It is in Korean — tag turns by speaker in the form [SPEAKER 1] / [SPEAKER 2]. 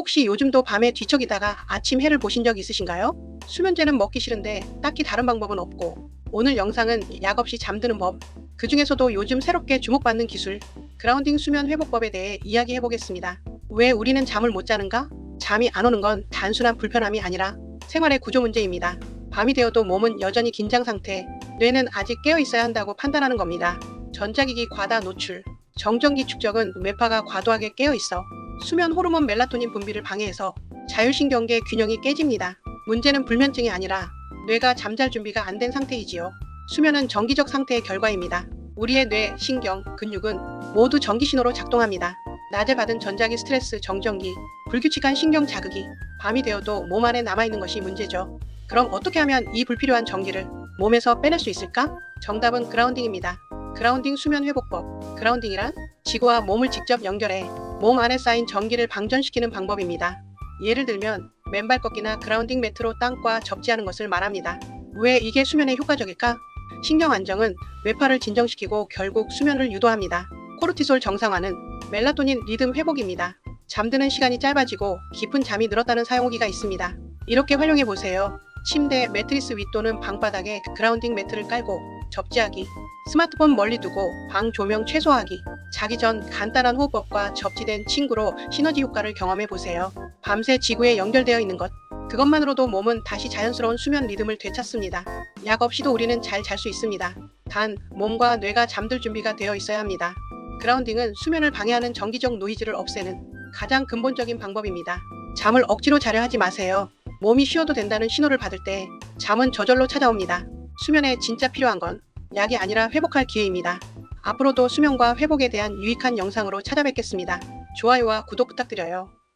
[SPEAKER 1] 혹시 요즘도 밤에 뒤척이다가 아침 해를 보신 적 있으신가요? 수면제는 먹기 싫은데 딱히 다른 방법은 없고 오늘 영상은 약 없이 잠드는 법 그 중에서도 요즘 새롭게 주목받는 기술 그라운딩 수면 회복법에 대해 이야기해 보겠습니다. 왜 우리는 잠을 못 자는가? 잠이 안 오는 건 단순한 불편함이 아니라 생활의 구조 문제입니다. 밤이 되어도 몸은 여전히 긴장 상태, 뇌는 아직 깨어 있어야 한다고 판단하는 겁니다. 전자기기 과다 노출, 정전기 축적은 뇌파가 과도하게 깨어 있어 수면 호르몬 멜라토닌 분비를 방해해서 자율신경계 균형이 깨집니다. 문제는 불면증이 아니라 뇌가 잠잘 준비가 안 된 상태이지요. 수면은 정기적 상태의 결과입니다. 우리의 뇌, 신경, 근육은 모두 전기 신호로 작동합니다. 낮에 받은 전자기 스트레스 정전기, 불규칙한 신경 자극이 밤이 되어도 몸 안에 남아있는 것이 문제죠. 그럼 어떻게 하면 이 불필요한 전기를 몸에서 빼낼 수 있을까? 정답은 그라운딩입니다. 그라운딩 수면 회복법. 그라운딩이란 지구와 몸을 직접 연결해 몸 안에 쌓인 전기를 방전시키는 방법입니다. 예를 들면 맨발 걷기나 그라운딩 매트로 땅과 접지하는 것을 말합니다. 왜 이게 수면에 효과적일까? 신경 안정은 뇌파를 진정시키고 결국 수면을 유도합니다. 코르티솔 정상화는 멜라토닌 리듬 회복입니다. 잠드는 시간이 짧아지고 깊은 잠이 늘었다는 사용후기가 있습니다. 이렇게 활용해 보세요. 침대, 매트리스 윗 또는 방바닥에 그라운딩 매트를 깔고 접지하기, 스마트폰 멀리 두고 방 조명 최소화하기, 자기 전 간단한 호흡법과 접지된 친구로 시너지 효과를 경험해 보세요. 밤새 지구에 연결되어 있는 것, 그것만으로도 몸은 다시 자연스러운 수면 리듬을 되찾습니다. 약 없이도 우리는 잘 잘 수 있습니다. 단, 몸과 뇌가 잠들 준비가 되어 있어야 합니다. 그라운딩은 수면을 방해하는 정기적 노이즈를 없애는 가장 근본적인 방법입니다. 잠을 억지로 자려 하지 마세요. 몸이 쉬어도 된다는 신호를 받을 때 잠은 저절로 찾아옵니다. 수면에 진짜 필요한 건 약이 아니라 회복할 기회입니다. 앞으로도 수면과 회복에 대한 유익한 영상으로 찾아뵙겠습니다. 좋아요와 구독 부탁드려요.